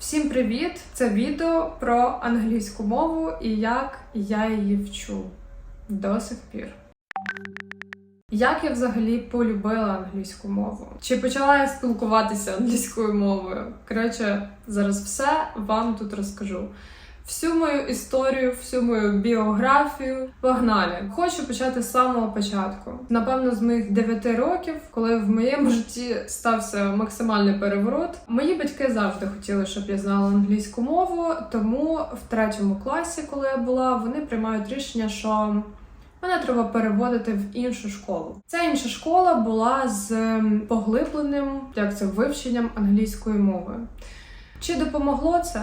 Всім привіт! Це відео про англійську мову і як я її вчу до сих пір. Як я взагалі полюбила англійську мову? Чи почала я спілкуватися англійською мовою? Коротше, зараз все вам тут розкажу. Всю мою історію, всю мою біографію. Погнали! Хочу почати з самого початку. Напевно, з моїх 9 років, коли в моєму житті стався максимальний переворот. Мої батьки завжди хотіли, щоб я знала англійську мову, тому в третьому класі, коли я була, вони приймають рішення, що мене треба переводити в іншу школу. Ця інша школа була з поглибленим як це вивченням англійської мови. Чи допомогло це?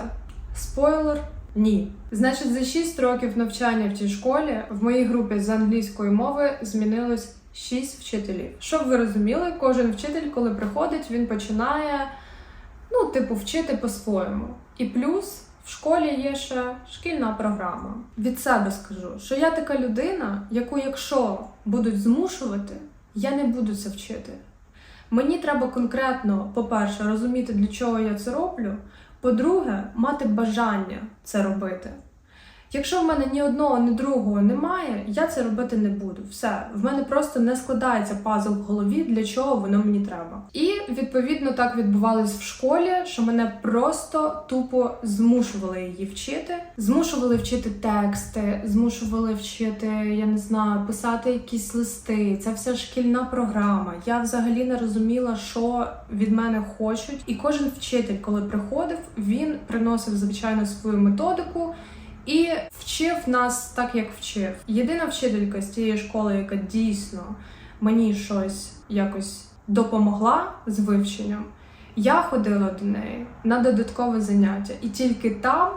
Спойлер. Ні. Значить, за 6 років навчання в цій школі в моїй групі з англійської мови змінилось 6 вчителів. Щоб ви розуміли, кожен вчитель, коли приходить, він починає, ну, типу, вчити по-своєму. І плюс в школі є ще шкільна програма. Від себе скажу, що я така людина, яку, якщо будуть змушувати, я не буду це вчити. Мені треба конкретно, по-перше, розуміти, для чого я це роблю. По-друге, мати бажання це робити. Якщо в мене ні одного, ні другого немає, я це робити не буду. Все, в мене просто не складається пазл в голові, для чого воно мені треба. І відповідно так відбувалось в школі, що мене просто тупо змушували її вчити. Змушували вчити тексти, змушували вчити, я не знаю, писати якісь листи. Це вся шкільна програма. Я взагалі не розуміла, що від мене хочуть. І кожен вчитель, коли приходив, він приносив звичайно свою методику. І вчив нас так, як вчив. Єдина вчителька з тієї школи, яка дійсно мені щось якось допомогла з вивченням, я ходила до неї на додаткове заняття, і тільки там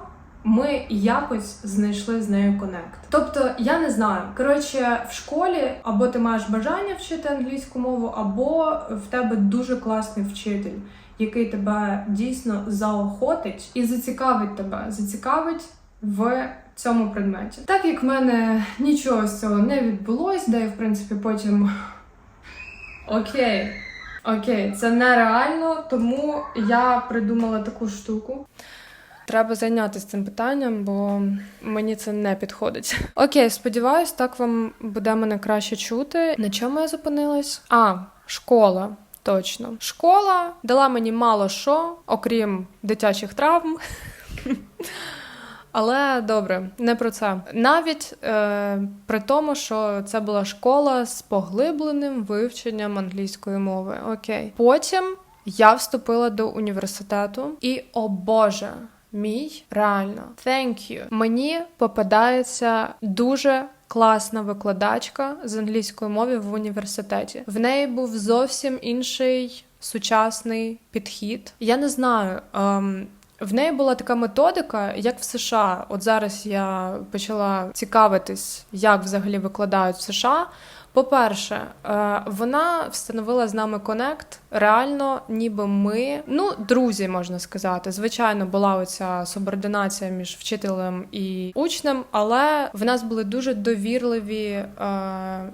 ми якось знайшли з нею конект. Тобто, я не знаю. Коротше, в школі або ти маєш бажання вчити англійську мову, або в тебе дуже класний вчитель, який тебе дійсно заохотить і зацікавить тебе, зацікавить в цьому предметі. Так як в мене нічого з цього не відбулось, де я, в принципі, потім. Окей, окей, це нереально, тому я придумала таку штуку. Треба зайнятися цим питанням, бо мені це не підходить. Окей, сподіваюсь, так вам буде мене краще чути. На чому я зупинилась? А, школа. Точно, школа дала мені мало що, окрім дитячих травм. Але добре, не про це. Навіть е, при тому, що це була школа з поглибленим вивченням англійської мови. Окей. Потім я вступила до університету, і о Боже, мій реально thank you. Мені попадається дуже. Класна викладачка з англійської мови в університеті. В неї був зовсім інший сучасний підхід. Я не знаю. Ем, в неї була така методика, як в США. От зараз я почала цікавитись, як взагалі викладають в США. По-перше, е, вона встановила з нами конект. Реально, ніби ми, ну, друзі, можна сказати. Звичайно, була оця субординація між вчителем і учнем, але в нас були дуже довірливі е,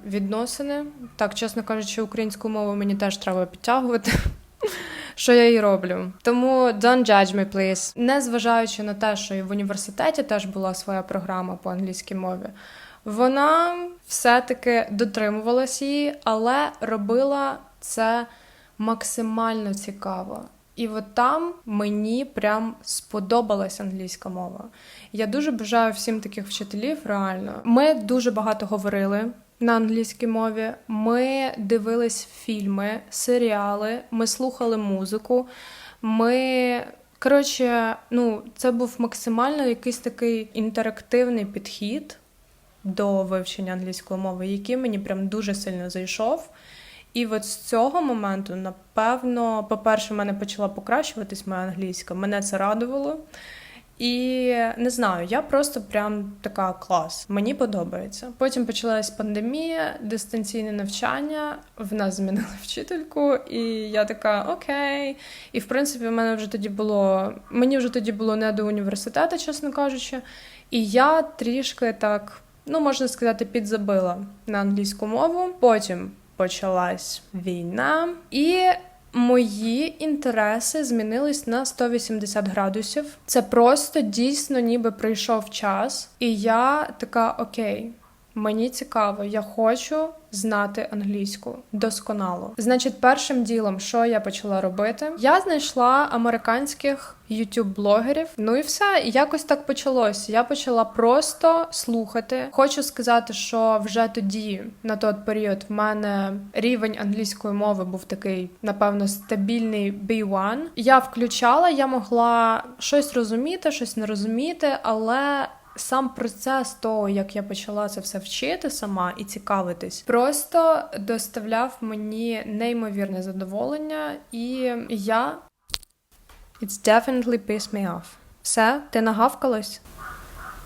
відносини. Так, чесно кажучи, українську мову мені теж треба підтягувати. Що я і роблю, тому don't judge me, please. Незважаючи на те, що і в університеті теж була своя програма по англійській мові, вона все-таки дотримувалась її, але робила це максимально цікаво. І от там мені прям сподобалась англійська мова. Я дуже бажаю всім таких вчителів. Реально, ми дуже багато говорили на англійській мові. Ми дивились фільми, серіали, ми слухали музику. Ми коротше, ну, це був максимально якийсь такий інтерактивний підхід до вивчення англійської мови, який мені прям дуже сильно зайшов. І от з цього моменту, напевно, по-перше, в мене почала покращуватись моя англійська. Мене це радувало. І не знаю, я просто прям така клас. Мені подобається. Потім почалась пандемія, дистанційне навчання. В нас змінили вчительку, і я така окей. І в принципі, в мене вже тоді було мені вже тоді було не до університету, чесно кажучи. І я трішки так, ну можна сказати, підзабила на англійську мову. Потім почалась війна і. Мої інтереси змінились на 180 градусів. Це просто дійсно, ніби прийшов час, і я така окей. Мені цікаво, я хочу знати англійську досконало. Значить, першим ділом, що я почала робити, я знайшла американських ютуб-блогерів. Ну і все, і якось так почалось. Я почала просто слухати. Хочу сказати, що вже тоді, на той період, в мене рівень англійської мови був такий, напевно, стабільний B1. Я включала, я могла щось розуміти, щось не розуміти, але сам процес того, як я почала це все вчити сама і цікавитись, просто доставляв мені неймовірне задоволення, і я It's definitely pissed me off. Все, ти нагавкалась?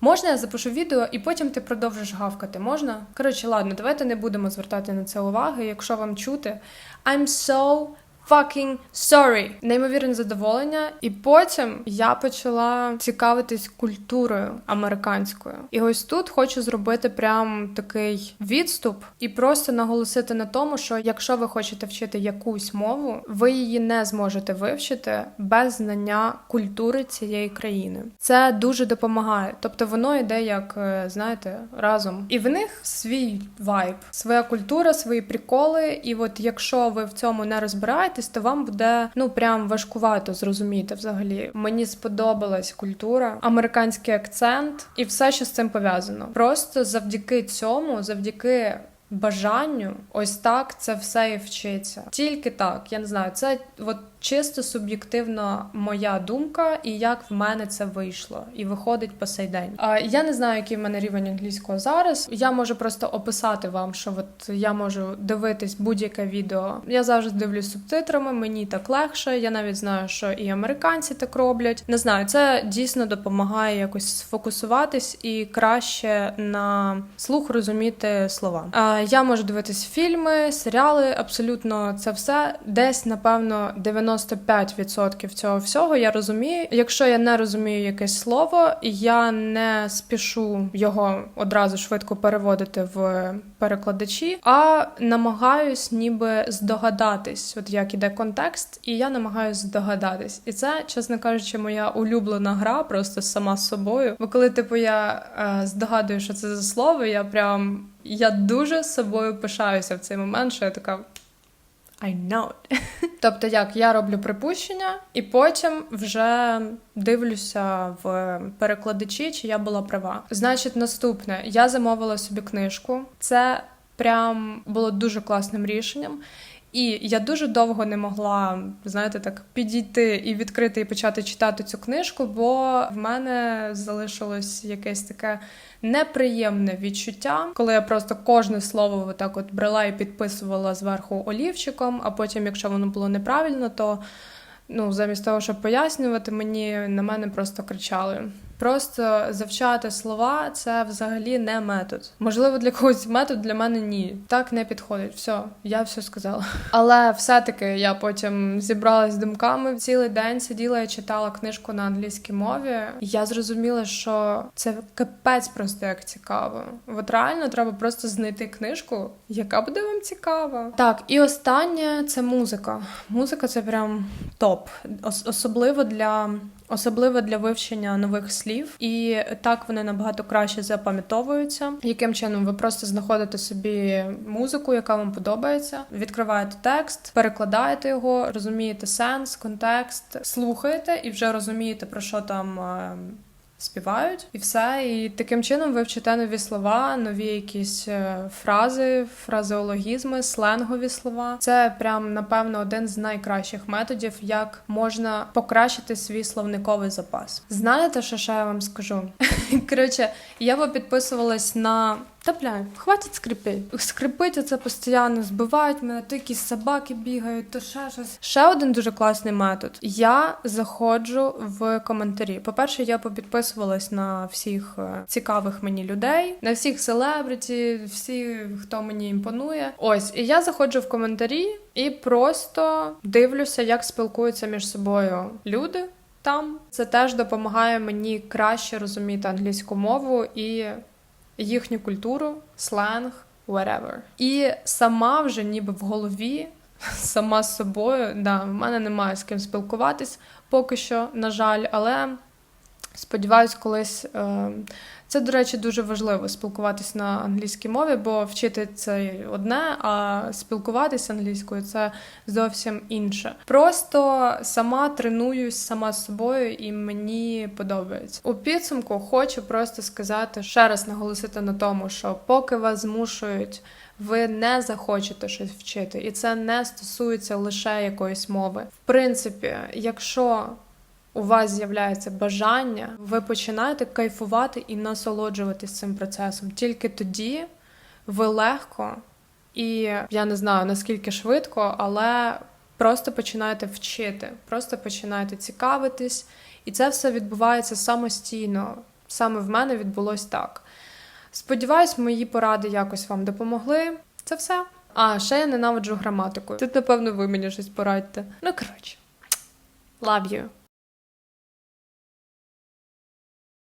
Можна я запишу відео і потім ти продовжиш гавкати? Можна? Коротше, ладно, давайте не будемо звертати на це уваги. Якщо вам чути, I'm so fucking sorry. Неймовірне задоволення. І потім я почала цікавитись культурою американською. І ось тут хочу зробити прям такий відступ і просто наголосити на тому, що якщо ви хочете вчити якусь мову, ви її не зможете вивчити без знання культури цієї країни. Це дуже допомагає. Тобто воно йде як е, знаєте разом, і в них свій вайб, своя культура, свої приколи. І от якщо ви в цьому не розбираєтесь, то вам буде ну прям важкувато зрозуміти взагалі. Мені сподобалась культура, американський акцент і все, що з цим пов'язано. Просто завдяки цьому, завдяки. Бажанню, ось так це все і вчиться. Тільки так, я не знаю, це от чисто суб'єктивна моя думка, і як в мене це вийшло, і виходить по сей день. А я не знаю, який в мене рівень англійського зараз. Я можу просто описати вам, що от я можу дивитись будь-яке відео. Я завжди дивлюсь субтитрами, мені так легше. Я навіть знаю, що і американці так роблять. Не знаю, це дійсно допомагає якось сфокусуватись і краще на слух розуміти слова. А я можу дивитись фільми, серіали, абсолютно це все десь, напевно, 95% цього всього я розумію. Якщо я не розумію якесь слово, я не спішу його одразу швидко переводити в перекладачі, а намагаюсь ніби здогадатись, от як іде контекст, і я намагаюсь здогадатись. І це, чесно кажучи, моя улюблена гра, просто сама з собою. Бо коли типу я е, здогадую, що це за слово, я прям я дуже собою пишаюся в цей момент, що я така. I know it. тобто, як я роблю припущення, і потім вже дивлюся в перекладачі, чи я була права. Значить, наступне я замовила собі книжку. Це прям було дуже класним рішенням. І я дуже довго не могла, знаєте, так підійти і відкрити і почати читати цю книжку, бо в мене залишилось якесь таке неприємне відчуття, коли я просто кожне слово отак от брала і підписувала зверху олівчиком, а потім, якщо воно було неправильно, то ну замість того, щоб пояснювати, мені на мене просто кричали. Просто завчати слова це взагалі не метод. Можливо, для когось метод для мене ні. Так не підходить. Все, я все сказала. Але все-таки я потім зібралась з думками цілий день сиділа і читала книжку на англійській мові. Я зрозуміла, що це капець просто як цікаво. От реально треба просто знайти книжку, яка буде вам цікава. Так, і останнє це музика. Музика це прям топ, особливо для особливо для вивчення нових слів, і так вони набагато краще запам'ятовуються. Яким чином ви просто знаходите собі музику, яка вам подобається, відкриваєте текст, перекладаєте його, розумієте сенс, контекст, слухаєте і вже розумієте про що там. Співають і все. І таким чином ви вчите нові слова, нові якісь е, фрази, фразеологізми, сленгові слова. Це прям напевно один з найкращих методів, як можна покращити свій словниковий запас. Знаєте, що ще я вам скажу? Коротше, я би підписувалась на та бля, хватить скрипить. Скрипить це постійно збивають мене, то якісь собаки бігають, то ще щось. Ще один дуже класний метод. Я заходжу в коментарі. По-перше, я попідписувалась на всіх е, цікавих мені людей, на всіх селебриті, всі, хто мені імпонує. Ось, і я заходжу в коментарі і просто дивлюся, як спілкуються між собою люди. Там це теж допомагає мені краще розуміти англійську мову і їхню культуру, сленг, whatever. І сама вже ніби в голові сама з собою. Да, в мене немає з ким спілкуватись поки що, на жаль, але сподіваюсь, колись. Е, це, до речі, дуже важливо спілкуватись на англійській мові, бо вчити це одне, а спілкуватися англійською це зовсім інше. Просто сама тренуюсь сама з собою, і мені подобається. У підсумку хочу просто сказати ще раз наголосити на тому, що поки вас змушують. Ви не захочете щось вчити, і це не стосується лише якоїсь мови. В принципі, якщо у вас з'являється бажання, ви починаєте кайфувати і насолоджуватись цим процесом. Тільки тоді ви легко і я не знаю наскільки швидко, але просто починаєте вчити, просто починаєте цікавитись, і це все відбувається самостійно. Саме в мене відбулось так. Сподіваюсь, мої поради якось вам допомогли. Це все. А, ще я ненавиджу граматику. Тут, напевно, ви мені щось порадьте. Ну, коротше, love you.